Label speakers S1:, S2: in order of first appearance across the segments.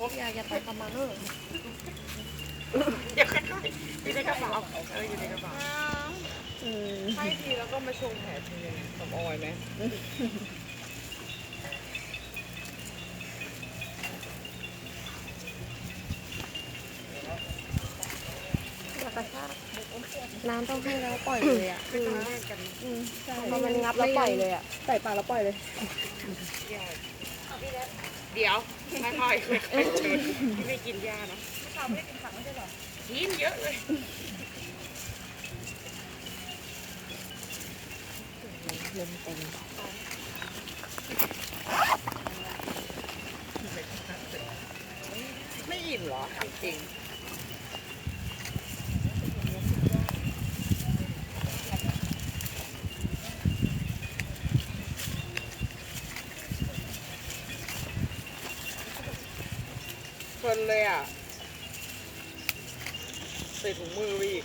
S1: ผมอยากจะไปกับมาเนอะ
S2: เดี๋ยวค่อยๆอยู่ในกระเป๋าเอออยู่ในกระเป๋า
S1: เออ
S2: ให้ทีแล้วก็มาชงแผลทีนึงสมออยไหม
S1: อยากกระชากน้ำต้องให้แล้วปล่อยเลยอะ
S2: ไม่ต้องแยกกัน
S1: อืมใช่พอมันงับแล้วปล่อยเลยอะใส่ปากแล้วปล่อยเลย
S2: แยก เดี๋ยวค่อยๆค่อยๆชนที่ไม่กินยาเนาะไม่ได้กินผักไม่ใช่หรอกินเยอะเลย
S1: ลมเต็ม
S2: ไม่อิ่มเหรอถามจริง เพลินเลยอะใส่ถุงมือไปอีก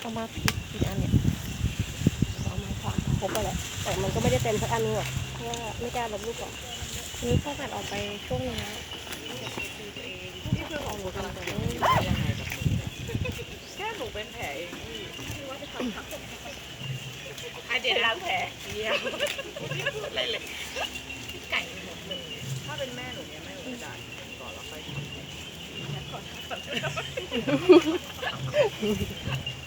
S1: เอามาผิดผิดอันเนี่ยเอามาขวางครบไปแหละแต่มันก็ไม่ได้เต็มสักอันนึงหรอกเพราะว่าไม่กล้าลบลูกก่อนนี้พ่อตัดออกไปช่วงนึงแล้ว
S2: นี่คือของหนูกำลังจะยังไงกับแค่หนูเป็นแผลเอง ไอะเดียล้างแผลเดียวไม่พูดอะไรเลยไก่หมดเลยถ้าเป็นแม่หนูเนี่ยแม่หนูจะด่าก่อนแล้วค่อยทำ